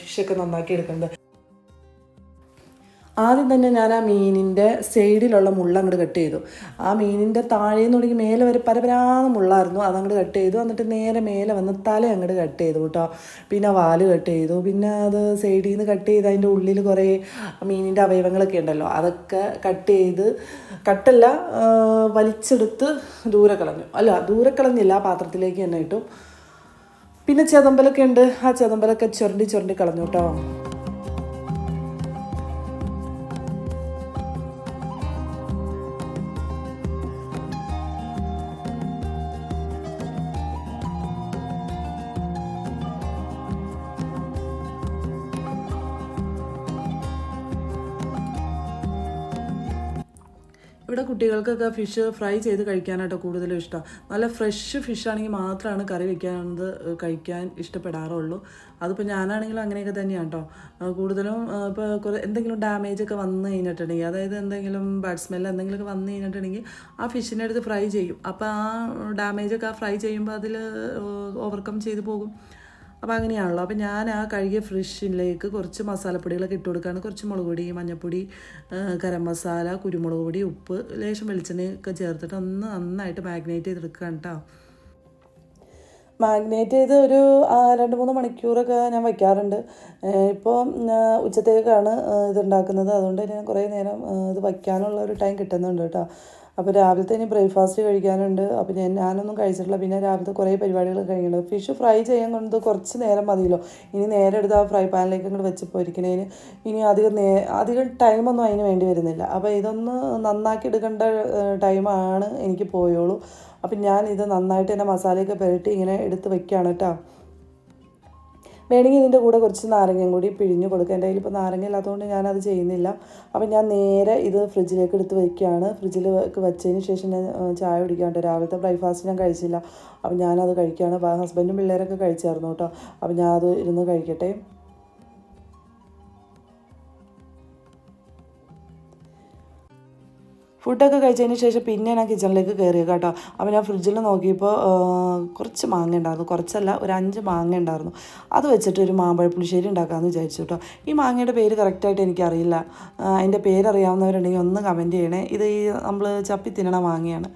ഫിഷൊക്കെ നന്നാക്കി എടുക്കുന്നത്. ആദ്യം തന്നെ ഞാൻ ആ മീനിന്റെ സൈഡിലുള്ള മുള്ള അങ്ങോട്ട് കട്ട് ചെയ്തു. ആ മീനിന്റെ താഴെ തുടങ്ങി മേലെ വരെ പരപരാന്ന് മുള്ളായിരുന്നു. അതങ്ങോട്ട് കട്ട് ചെയ്തു. എന്നിട്ട് നേരെ മേലെ വന്ന് തല അങ്ങോട്ട് കട്ട് ചെയ്തു കേട്ടോ. പിന്നെ വാൽ കട്ട് ചെയ്തു. പിന്നെ അത് സൈഡിൽ നിന്ന് കട്ട് ചെയ്ത് അതിന്റെ ഉള്ളിൽ കുറേ മീനിന്റെ അവയവങ്ങളൊക്കെ ഉണ്ടല്ലോ. അതൊക്കെ കട്ട് ചെയ്ത് കട്ടല്ല വലിച്ചെടുത്ത് ദൂരെ കളഞ്ഞു. അല്ല ദൂരെ കളഞ്ഞില്ല. ആ പാത്രത്തിലേക്ക് തന്നെ ഇട്ടു. പിന്നെ ചെതമ്പലൊക്കെ ഉണ്ട്. ആ ചെതമ്പലൊക്കെ ചുരണ്ടി ചുരണ്ടി കളഞ്ഞു കേട്ടോ. കുട്ടികൾക്കൊക്കെ ഫിഷ് ഫ്രൈ ചെയ്ത് കഴിക്കാനായിട്ട് കൂടുതലും ഇഷ്ടം. നല്ല ഫ്രഷ് ഫിഷ് ആണെങ്കിൽ മാത്രമാണ് കറി വെക്കാനത് കഴിക്കാൻ ഇഷ്ടപ്പെടാറുള്ളൂ. അതിപ്പോൾ ഞാനാണെങ്കിലും അങ്ങനെയൊക്കെ തന്നെയാണ് കേട്ടോ കൂടുതലും ഇപ്പോൾ കുറേ എന്തെങ്കിലും ഡാമേജ് ഒക്കെ വന്നു കഴിഞ്ഞിട്ടുണ്ടെങ്കിൽ അതായത് എന്തെങ്കിലും ബാഡ് സ്മെൽ എന്തെങ്കിലുമൊക്കെ വന്നു കഴിഞ്ഞിട്ടുണ്ടെങ്കിൽ ആ ഫിഷിനെ അടുത്ത് ഫ്രൈ ചെയ്യും. അപ്പോൾ ആ ഡാമേജൊക്കെ ആ ഫ്രൈ ചെയ്യുമ്പോൾ അതിൽ ഓവർകം ചെയ്ത് പോകും. അപ്പോൾ അങ്ങനെയാണല്ലോ. അപ്പോൾ ഞാൻ ആ കഴുകിയ ഫ്രിഷിലേക്ക് കുറച്ച് മസാലപ്പൊടികളൊക്കെ ഇട്ട് കൊടുക്കുകയാണ് കുറച്ച് മുളക് പൊടി മഞ്ഞൾപ്പൊടി ഗരം മസാല കുരുമുളക് പൊടി ഉപ്പ് ലേശം വെളിച്ചെണ്ണയൊക്കെ ചേർത്തിട്ട് ഒന്ന് നന്നായിട്ട് മാഗ്നേറ്റ് ചെയ്തെടുക്കുകയാണ് കേട്ടോ മാഗ്നേറ്റ് ചെയ്ത് ഒരു രണ്ട് മൂന്ന് മണിക്കൂറൊക്കെ ഞാൻ വയ്ക്കാറുണ്ട്. ഇപ്പോൾ ഉച്ചത്തേക്കാണ് ഇതുണ്ടാക്കുന്നത്. അതുകൊണ്ട് ഞാൻ കുറേ നേരം ഇത് വയ്ക്കാനുള്ള ഒരു ടൈം കിട്ടുന്നുണ്ട് കേട്ടോ അപ്പോൾ രാവിലത്തെ ഇനി ബ്രേക്ക്ഫാസ്റ്റ് കഴിക്കാനുണ്ട്. അപ്പോൾ ഞാൻ ഞാനൊന്നും കഴിച്ചിട്ടില്ല. പിന്നെ രാവിലത്തെ കുറേ പരിപാടികൾ കഴിഞ്ഞിട്ടുണ്ട്. ഫിഷ് ഫ്രൈ ചെയ്യാൻ കൊണ്ട് കുറച്ച് നേരം മതിയല്ലോ. ഇനി നേരെ എടുത്ത് ആ ഫ്രൈ പാനിലേക്ക് അങ്ങോട്ട് വെച്ച് പൊരിക്കണേന് ഇനി അധികം നേ അധികം ടൈമൊന്നും അതിന് വേണ്ടി വരുന്നില്ല. അപ്പോൾ ഇതൊന്ന് നന്നാക്കി എടുക്കേണ്ട ടൈമാണ് എനിക്ക് പോയോളൂ അപ്പം ഞാൻ ഇത് നന്നായിട്ട് തന്നെ മസാലയൊക്കെ പുരട്ടി ഇങ്ങനെ എടുത്ത് വെക്കുകയാണ് കേട്ടോ വേണമെങ്കിൽ ഇതിന്റെ കൂടെ കുറച്ച് നാരങ്ങയും കൂടി പിഴിഞ്ഞു കൊടുക്കുക എന്റെ കയ്യിൽ ഇപ്പോൾ നാരങ്ങ ഇല്ലാത്തതുകൊണ്ട് ഞാനത് ചെയ്യുന്നില്ല. അപ്പം ഞാൻ നേരെ ഇത് ഫ്രിഡ്ജിലേക്ക് എടുത്ത് വയ്ക്കുകയാണ്. ഫ്രിഡ്ജിൽ വെച്ചതിന് ശേഷം ഞാൻ ചായ കുടിക്കാണ്ട് രാവിലത്തെ ബ്രേക്ക്ഫാസ്റ്റ് ഞാൻ കഴിച്ചില്ല. അപ്പം ഞാനത് കഴിക്കുകയാണ്. ഹസ്ബൻഡും പിള്ളേരൊക്കെ കഴിച്ചായിരുന്നു കേട്ടോ. അപ്പം ഞാൻ അത് ഇരുന്ന് കഴിക്കട്ടെ. ഫുഡൊക്കെ കഴിച്ചതിന് ശേഷം പിന്നെ ഞാൻ കിച്ചണിലേക്ക് കയറിയ കേട്ടോ. അപ്പോൾ ഞാൻ ഫ്രിഡ്ജിൽ നോക്കിയപ്പോൾ കുറച്ച് മാങ്ങ ഉണ്ടായിരുന്നു. കുറച്ചല്ല ഒരു അഞ്ച് മാങ്ങ ഉണ്ടായിരുന്നു. അത് വെച്ചിട്ട് ഒരു മാമ്പഴ പുളിശ്ശേരി ഉണ്ടാക്കാമെന്ന് വിചാരിച്ചു കേട്ടോ. ഈ മാങ്ങയുടെ പേര് കറക്റ്റായിട്ട് എനിക്കറിയില്ല. അതിന്റെ പേരറിയാവുന്നവരുണ്ടെങ്കിൽ ഒന്ന് കമന്റ് ചെയ്യണേ. ഇത് ഈ നമ്മൾ ചപ്പി തിന്നണ മാങ്ങയാണ്.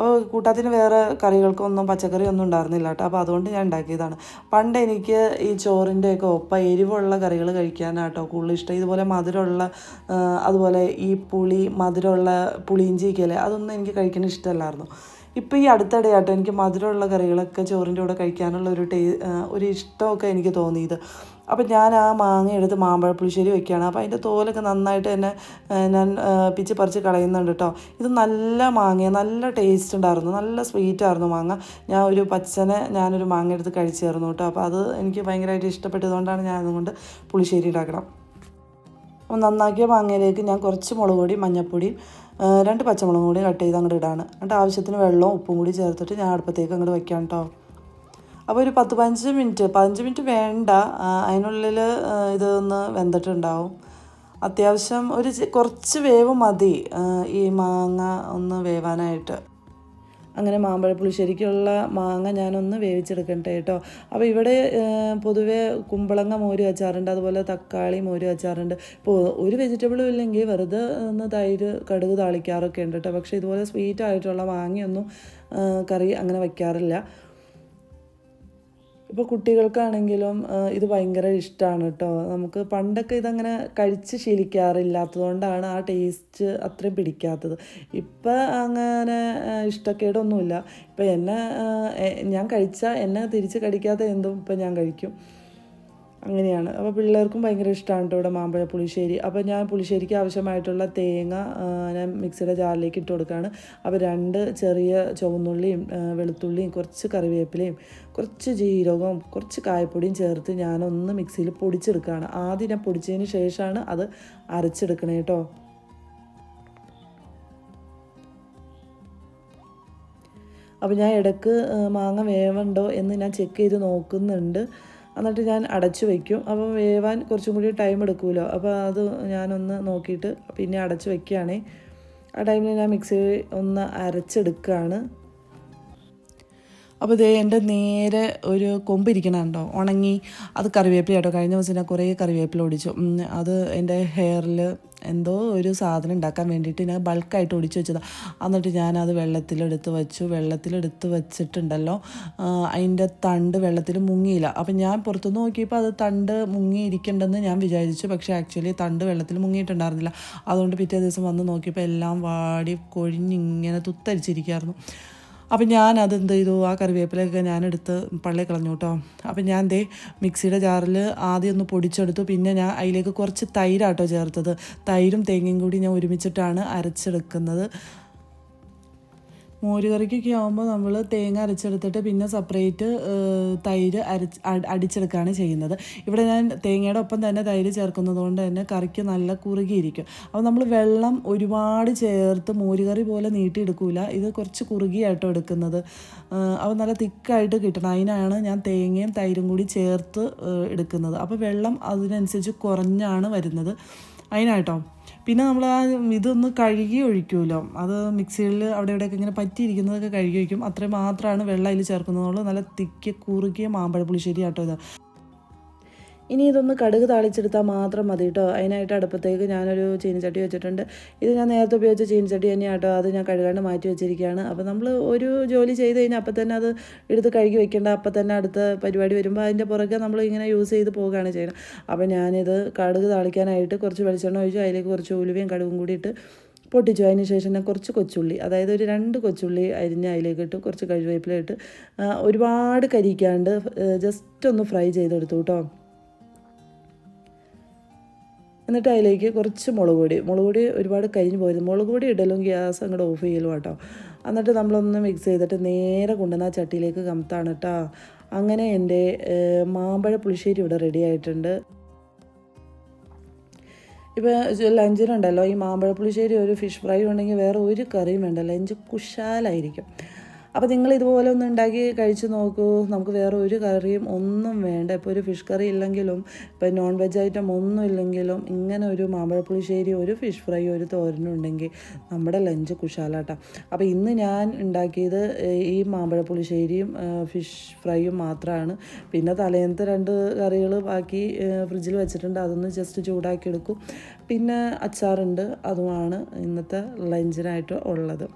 അപ്പോൾ കൂട്ടത്തിന് വേറെ കറികൾക്കൊന്നും പച്ചക്കറി ഒന്നും ഉണ്ടായിരുന്നില്ല കേട്ടോ. അപ്പോൾ അതുകൊണ്ട് ഞാൻ ഉണ്ടാക്കിയതാണ്. പണ്ട് എനിക്ക് ഈ ചോറിന്റെയൊക്കെ ഒപ്പം എരിവുള്ള കറികൾ കഴിക്കാനാട്ടോ കൂടുതൽ ഇഷ്ടം. ഇതുപോലെ മധുരമുള്ള അതുപോലെ ഈ പുളി മധുരമുള്ള പുളിയിഞ്ചിക്കല്ലേ അതൊന്നും എനിക്ക് കഴിക്കാൻ ഇഷ്ടമല്ലായിരുന്നു. ഇപ്പോൾ ഈ അടുത്തിടെയാട്ടോ എനിക്ക് മധുരമുള്ള കറികളൊക്കെ ചോറിന്റെ കൂടെ കഴിക്കാനുള്ള ഒരു ടേ ഒരു ഇഷ്ടമൊക്കെ എനിക്ക് തോന്നിയത്. അപ്പം ഞാൻ ആ മാങ്ങ എടുത്ത് മാമ്പഴ പുളിശ്ശേരി വെക്കുകയാണ്. അപ്പോൾ അതിന്റെ തോലൊക്കെ നന്നായിട്ട് തന്നെ ഞാൻ പിച്ച് പറിച്ച് കളയുന്നുണ്ട് കേട്ടോ ഇത് നല്ല മാങ്ങ നല്ല ടേസ്റ്റ് ഉണ്ടായിരുന്നു. നല്ല സ്വീറ്റ് ആയിരുന്നു മാങ്ങ. ഞാൻ ഒരു പച്ചനെ ഞാനൊരു മാങ്ങ എടുത്ത് കഴിച്ചായിരുന്നു കേട്ടോ അപ്പോൾ അത് എനിക്ക് ഭയങ്കരമായിട്ട് ഇഷ്ടപ്പെട്ടതുകൊണ്ടാണ് ഞാൻ അതുകൊണ്ട് പുളിശ്ശേരി ഉണ്ടാക്കണം. അപ്പം നന്നാക്കിയ മാങ്ങയിലേക്ക് ഞാൻ കുറച്ച് മുളക് പൊടിയും മഞ്ഞൾപ്പൊടിയും രണ്ട് പച്ചമുളകും കൂടി കട്ട് ചെയ്ത് അങ്ങോട്ട് ഇടാണ്. എന്നിട്ട് ആവശ്യത്തിന് വെള്ളവും ഉപ്പും കൂടി ചേർത്തിട്ട് ഞാൻ അടുപ്പത്തേക്ക് അങ്ങോട്ട് വയ്ക്കാം കേട്ടോ അപ്പോൾ ഒരു പത്ത് പതിനഞ്ച് മിനിറ്റ് പതിനഞ്ച് മിനിറ്റ് വേണ്ട. അതിനുള്ളിൽ ഇതൊന്ന് വെന്തിട്ടുണ്ടാവും. അത്യാവശ്യം ഒരു കുറച്ച് വേവ് മതി ഈ മാങ്ങ ഒന്ന് വേവാനായിട്ട്. അങ്ങനെ മാമ്പഴ ശരിക്കുള്ള മാങ്ങ ഞാനൊന്ന് വേവിച്ചെടുക്കട്ടെ കേട്ടോ. അപ്പോൾ ഇവിടെ പൊതുവേ കുമ്പളങ്ങ മോര് അച്ചാറുണ്ട് അതുപോലെ തക്കാളി മോര് അച്ചാറുണ്ട് ഇപ്പോൾ ഒരു വെജിറ്റബിളും ഇല്ലെങ്കിൽ വെറുതെ ഒന്ന് തൈര് കടുക് താളിക്കാറൊക്കെ ഉണ്ട് കേട്ടോ. പക്ഷേ ഇതുപോലെ സ്വീറ്റ് ആയിട്ടുള്ള മാങ്ങയൊന്നും കറി അങ്ങനെ വയ്ക്കാറില്ല ഇപ്പോൾ കുട്ടികൾക്കാണെങ്കിലും ഇത് ഭയങ്കര ഇഷ്ടമാണ് കേട്ടോ നമുക്ക് പണ്ടൊക്കെ ഇതങ്ങനെ കഴിച്ച് ശീലിക്കാറില്ലാത്തതുകൊണ്ടാണ് ആ ടേസ്റ്റ് അത്രയും പിടിക്കാത്തത്. ഇപ്പം അങ്ങനെ ഇഷ്ടക്കേടൊന്നുമില്ല. ഇപ്പം എന്നെ ഞാൻ കഴിച്ചാൽ എന്നെ തിരിച്ച് കടിക്കാത്ത എന്തും ഇപ്പം ഞാൻ കഴിക്കും. അങ്ങനെയാണ്. അപ്പോൾ പിള്ളേർക്കും ഭയങ്കര ഇഷ്ടമാണ് കേട്ടോ ഇവിടെ മാമ്പഴ പുളിശ്ശേരി. അപ്പോൾ ഞാൻ പുളിശ്ശേരിക്ക് ആവശ്യമായിട്ടുള്ള തേങ്ങ ഞാൻ മിക്സിയുടെ ജാറിലേക്ക് ഇട്ട് കൊടുക്കുകയാണ് അപ്പോൾ രണ്ട് ചെറിയ ചുവന്നുള്ളിയും വെളുത്തുള്ളിയും കുറച്ച് കറിവേപ്പിലയും കുറച്ച് ജീരകവും കുറച്ച് കായപ്പൊടിയും ചേർത്ത് ഞാനൊന്ന് മിക്സിയിൽ പൊടിച്ചെടുക്കുകയാണ് ആദ്യം ഞാൻ പൊടിച്ചതിന് ശേഷമാണ് അത് അരച്ചെടുക്കണേ കേട്ടോ അപ്പോൾ ഞാൻ ഇടയ്ക്ക് മാങ്ങ വേവുണ്ടോ എന്ന് ഞാൻ ചെക്ക് ചെയ്ത് നോക്കുന്നുണ്ട്. എന്നിട്ട് ഞാൻ അടച്ചു വയ്ക്കും. അപ്പം വേവാൻ കുറച്ചും കൂടി ടൈം എടുക്കുമല്ലോ. അപ്പോൾ അത് ഞാനൊന്ന് നോക്കിയിട്ട് പിന്നെ അടച്ചു വയ്ക്കുകയാണേ. ആ ടൈമിൽ ഞാൻ മിക്സി ഒന്ന് അരച്ചെടുക്കുകയാണ്. അപ്പോൾ ഇതേ എന്റെ നേരെ ഒരു കൊമ്പ് ഇരിക്കണുണ്ടോ ഉണങ്ങി. അത് കറിവേപ്പില കേട്ടോ കഴിഞ്ഞ ദിവസം ഞാൻ കുറേ കറിവേപ്പില ഒടിച്ചു. അത് എന്റെ ഹെയറിൽ എന്തോ ഒരു സാധനം ഉണ്ടാക്കാൻ വേണ്ടിയിട്ട് ഞാൻ ബൾക്കായിട്ട് ഒടിച്ചു വെച്ചതാണ് എന്നിട്ട് ഞാനത് വെള്ളത്തിലെടുത്ത് വെച്ചു. വെള്ളത്തിലെടുത്ത് വെച്ചിട്ടുണ്ടല്ലോ. അതിന്റെ തണ്ട് വെള്ളത്തിൽ മുങ്ങിയില്ല. അപ്പം ഞാൻ പുറത്തുനിന്ന് നോക്കിയപ്പോൾ അത് തണ്ട് മുങ്ങിയിരിക്കണ്ടെന്ന് ഞാൻ വിചാരിച്ചു. പക്ഷേ ആക്ച്വലി തണ്ട് വെള്ളത്തിൽ മുങ്ങിയിട്ടുണ്ടായിരുന്നില്ല. അതുകൊണ്ട് പിറ്റേ ദിവസം വന്ന് നോക്കിയപ്പോൾ എല്ലാം വാടി കൊഴിഞ്ഞിങ്ങനെ തുത്തരിച്ചിരിക്കുകയായിരുന്നു അപ്പം ഞാൻ അതെന്ത് ചെയ്തു? ആ കറിവേപ്പിലൊക്കെ ഞാനെടുത്ത് പള്ളി കളഞ്ഞു കേട്ടോ. അപ്പം ഞാൻ ദേ മിക്സിയുടെ ജാറിൽ ആദ്യം ഒന്ന് പൊടിച്ചെടുത്തു. പിന്നെ ഞാൻ അതിലേക്ക് കുറച്ച് തൈരാട്ടോ ചേർത്തത്. തൈരും തേങ്ങയും കൂടി ഞാൻ ഒരുമിച്ചിട്ടാണ് അരച്ചെടുക്കുന്നത്. മോരുകറിക്കൊക്കെ ആകുമ്പോൾ നമ്മൾ തേങ്ങ അരച്ചെടുത്തിട്ട് പിന്നെ സെപ്പറേറ്റ് തൈര് അരച്ച് അടിച്ചെടുക്കുകയാണ് ചെയ്യുന്നത്. ഇവിടെ ഞാൻ തേങ്ങയുടെ ഒപ്പം തന്നെ തൈര് ചേർക്കുന്നത് കൊണ്ട് തന്നെ കറിക്ക് നല്ല കുറുകിയിരിക്കും. അപ്പോൾ നമ്മൾ വെള്ളം ഒരുപാട് ചേർത്ത് മോരുകറി പോലെ നീട്ടിയെടുക്കില്ല ഇത് കുറച്ച് കുറുകിയായിട്ടോ എടുക്കുന്നത്. അപ്പോൾ നല്ല തിക്കായിട്ട് കിട്ടണം. അതിനാണ് ഞാൻ തേങ്ങയും തൈരും കൂടി ചേർത്ത് എടുക്കുന്നത്. അപ്പോൾ വെള്ളം അതിനനുസരിച്ച് കുറഞ്ഞാണ് വരുന്നത്. അതിനായിട്ടോ. പിന്നെ നമ്മൾ ആ ഇതൊന്ന് കഴുകി ഒഴിക്കുമല്ലോ അത് മിക്സിയിൽ അവിടെ ഇവിടെയൊക്കെ ഇങ്ങനെ പറ്റിയിരിക്കുന്നതൊക്കെ കഴുകി ഒഴിക്കും. അത്രയും മാത്രമാണ് വെള്ളം അതിൽ ചേർക്കുന്നതുള്ളൂ നല്ല തിക്ക് കുറുകിയ മാമ്പഴ പുളിശ്ശേരി ആട്ടോ ഇത്. ഇനി ഇതൊന്ന് കടുക് താളിച്ചെടുത്താൽ മാത്രം മതി കേട്ടോ അതിനായിട്ട് അടുപ്പത്തേക്ക് ഞാനൊരു ചീനിച്ചട്ടി വെച്ചിട്ടുണ്ട്. ഇത് ഞാൻ നേരത്തെ ഉപയോഗിച്ച ചീനിച്ചട്ടി തന്നെയാണ് കേട്ടോ അത് ഞാൻ കഴുകാണ്ട് മാറ്റി വെച്ചിരിക്കുകയാണ്. അപ്പോൾ നമ്മൾ ഒരു ജോലി ചെയ്ത് കഴിഞ്ഞാൽ അപ്പം തന്നെ അത് എടുത്ത് കഴുകി വെക്കേണ്ട. അപ്പം തന്നെ അടുത്ത പരിപാടി വരുമ്പോൾ അതിന്റെ പുറകെ നമ്മൾ ഇങ്ങനെ യൂസ് ചെയ്ത് പോവുകയാണ് ചെയ്യണം അപ്പോൾ ഞാനിത് കടുക് താളിക്കാനായിട്ട് കുറച്ച് വെളിച്ചെണ്ണ ഒഴിച്ചു. അതിലേക്ക് കുറച്ച് ഉലുവയും കടുകും കൂടി ഇട്ട് പൊട്ടിച്ചു. അതിന് ശേഷം ഞാൻ കുറച്ച് കൊച്ചുള്ളി അതായത് ഒരു രണ്ട് കൊച്ചുള്ളി അരിഞ്ഞ് അതിലേക്ക് ഇട്ട് കുറച്ച് കഴുവേപ്പില ഇട്ട് ആ, ഒരുപാട് കരിക്കാണ്ട് ജസ്റ്റ് ഒന്ന് ഫ്രൈ ചെയ്തെടുത്തു കേട്ടോ എന്നിട്ട് അതിലേക്ക് കുറച്ച് മുളക് പൊടി മുളക് പൊടി ഒരുപാട് കരിഞ്ഞ് പോയത് മുളക് പൊടി ഇടലും ഗ്യാസ് അങ്ങോട്ട് ഓഫ് ചെയ്യലും കേട്ടോ എന്നിട്ട് നമ്മളൊന്ന് മിക്സ് ചെയ്തിട്ട് നേരെ കൊണ്ടുവന്ന ആ ചട്ടിയിലേക്ക് കമത്താണ് കേട്ടോ അങ്ങനെ എന്റെ മാമ്പഴ പുളിശ്ശേരി ഇവിടെ റെഡി ആയിട്ടുണ്ട്. ഇപ്പോൾ ലഞ്ചിനുണ്ടല്ലോ ഈ മാമ്പഴ പുളിശ്ശേരി ഒരു ഫിഷ് ഫ്രൈ ഉണ്ടെങ്കിൽ വേറെ ഒരു കറിയും വേണ്ട ലഞ്ച് കുശാലായിരിക്കും. അപ്പോൾ നിങ്ങൾ ഇതുപോലെ ഒന്ന് ഉണ്ടാക്കി കഴിച്ച് നോക്കൂ. നമുക്ക് വേറെ ഒരു കറിയും ഒന്നും വേണ്ട. ഇപ്പോൾ ഒരു ഫിഷ് കറി ഇല്ലെങ്കിലും ഇപ്പോൾ നോൺ വെജ് ഐറ്റം ഒന്നും ഇല്ലെങ്കിലും ഇങ്ങനെ ഒരു മാമ്പഴപ്പുളിശ്ശേരി ഒരു ഫിഷ് ഫ്രൈ ഒരു തോരനുണ്ടെങ്കിൽ നമ്മുടെ ലഞ്ച് കുശാലാട്ടാ. അപ്പോൾ ഇന്ന് ഞാൻ ഉണ്ടാക്കിയത് ഈ മാമ്പഴപ്പുളിശ്ശേരിയും ഫിഷ് ഫ്രൈയും മാത്രമാണ് പിന്നെ തലേന്നത്തെ രണ്ട് കറികൾ ബാക്കി ഫ്രിഡ്ജിൽ വെച്ചിട്ടുണ്ട്. അതൊന്ന് ജസ്റ്റ് ചൂടാക്കി എടുക്കും. പിന്നെ അച്ചാറുണ്ട്. അതുമാണ് ഇന്നത്തെ ലഞ്ചിനായിട്ട് ഉള്ളത്.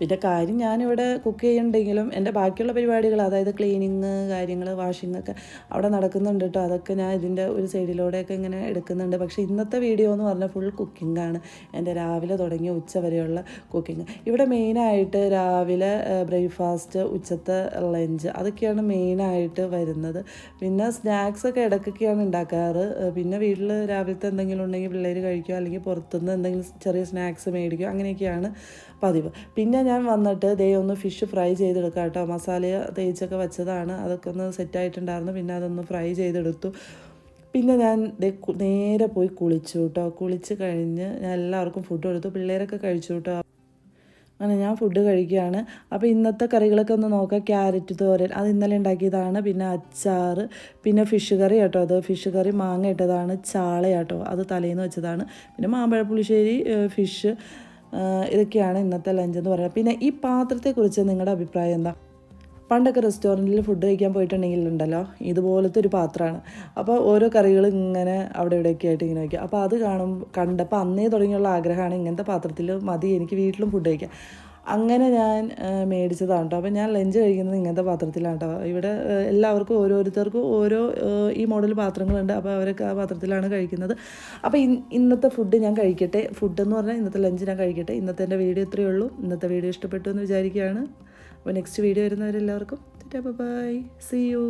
പിന്നെ കാര്യം ഞാനിവിടെ കുക്ക് ചെയ്യുന്നുണ്ടെങ്കിലും എന്റെ ബാക്കിയുള്ള പരിപാടികൾ അതായത് ക്ലീനിങ് കാര്യങ്ങൾ വാഷിംഗ് ഒക്കെ അവിടെ നടക്കുന്നുണ്ട് കേട്ടോ അതൊക്കെ ഞാൻ ഇതിന്റെ ഒരു സൈഡിലൂടെയൊക്കെ ഇങ്ങനെ എടുക്കുന്നുണ്ട്. പക്ഷേ ഇന്നത്തെ വീഡിയോ എന്ന് പറഞ്ഞാൽ ഫുൾ കുക്കിംഗ് ആണ്. എന്റെ രാവിലെ തുടങ്ങി ഉച്ച വരെയുള്ള കുക്കിംഗ് ഇവിടെ മെയിനായിട്ട് രാവിലെ ബ്രേക്ക്ഫാസ്റ്റ് ഉച്ചത്തെ ലഞ്ച് അതൊക്കെയാണ് മെയിനായിട്ട് വരുന്നത്. പിന്നെ സ്നാക്സ് ഒക്കെ ഇടയ്ക്കൊക്കെയാണ് ഉണ്ടാക്കാറ്. പിന്നെ വീട്ടിൽ രാവിലത്തെ എന്തെങ്കിലും ഉണ്ടെങ്കിൽ പിള്ളേർ കഴിക്കുക അല്ലെങ്കിൽ പുറത്തുനിന്ന് എന്തെങ്കിലും ചെറിയ സ്നാക്സ് മേടിക്കുക അങ്ങനെയൊക്കെയാണ് പതിവ്. പിന്നെ ഞാൻ വന്നിട്ട് ദേ ഒന്ന് ഫിഷ് ഫ്രൈ ചെയ്തെടുക്കാം കേട്ടോ. മസാല തേച്ചൊക്കെ വെച്ചതാണ്. അതൊക്കെ ഒന്ന് സെറ്റായിട്ടുണ്ടായിരുന്നു പിന്നെ അതൊന്ന് ഫ്രൈ ചെയ്തെടുത്തു. പിന്നെ ഞാൻ നേരെ പോയി കുളിച്ചു കേട്ടോ. കുളിച്ച് കഴിഞ്ഞ് ഞാൻ എല്ലാവർക്കും ഫുഡ് കൊടുത്തു. പിള്ളേരൊക്കെ കഴിച്ചു കേട്ടോ. അങ്ങനെ ഞാൻ ഫുഡ് കഴിക്കുകയാണ്. അപ്പോൾ ഇന്നത്തെ കറികളൊക്കെ ഒന്ന് നോക്കാം. ക്യാരറ്റ് തോരൻ. അത് ഇന്നലെ ഉണ്ടാക്കിയതാണ്. പിന്നെ അച്ചാർ. പിന്നെ ഫിഷ് കറി കേട്ടോ അത്. ഫിഷ് കറി മാങ്ങ ഇട്ടതാണ്. ചാളയാട്ടോ അത് തലേന്ന് വെച്ചതാണ്. പിന്നെ മാമ്പഴ പുളിശ്ശേരി ഫിഷ് ഇതൊക്കെയാണ് ഇന്നത്തെ ലഞ്ച് എന്ന് പറയുന്നത്. പിന്നെ ഈ പാത്രത്തെക്കുറിച്ച് നിങ്ങളുടെ അഭിപ്രായം എന്താ? പണ്ടൊക്കെ റെസ്റ്റോറന്റിൽ ഫുഡ് കഴിക്കാൻ പോയിട്ടുണ്ടെങ്കിൽ ഉണ്ടല്ലോ ഇതുപോലത്തെ ഒരു പാത്രമാണ്. അപ്പോൾ ഓരോ കറികളും ഇങ്ങനെ അവിടെ ഇവിടെയൊക്കെ ആയിട്ട് ഇങ്ങനെ വയ്ക്കുക അപ്പോൾ അത് കാണും കണ്ടപ്പോൾ അന്നേ തുടങ്ങിയുള്ള ആഗ്രഹമാണ് ഇങ്ങനത്തെ പാത്രത്തിൽ മതി എനിക്ക് വീട്ടിലും ഫുഡ് കഴിക്കാം. അങ്ങനെ ഞാൻ മേടിച്ചതാണ് കേട്ടോ അപ്പോൾ ഞാൻ ലഞ്ച് കഴിക്കുന്നത് ഇങ്ങനത്തെ പാത്രത്തിലാണ് കേട്ടോ ഇവിടെ എല്ലാവർക്കും ഓരോരുത്തർക്കും ഓരോ ഈ മോഡൽ പാത്രങ്ങളുണ്ട്. അപ്പോൾ അവരൊക്കെ ആ പാത്രത്തിലാണ് കഴിക്കുന്നത്. അപ്പോൾ ഇന്നത്തെ ഫുഡ് ഞാൻ കഴിക്കട്ടെ. ഫുഡ് എന്ന് പറഞ്ഞാൽ ഇന്നത്തെ ലഞ്ച് ഞാൻ കഴിക്കട്ടെ. ഇന്നത്തെ എന്റെ വീഡിയോ ഇത്രയേ ഉള്ളൂ. ഇന്നത്തെ വീഡിയോ ഇഷ്ടപ്പെട്ടു എന്ന് വിചാരിക്കുകയാണ്. അപ്പോൾ നെക്സ്റ്റ് വീഡിയോ വരുന്നവരെല്ലാവർക്കും ബൈ സി യു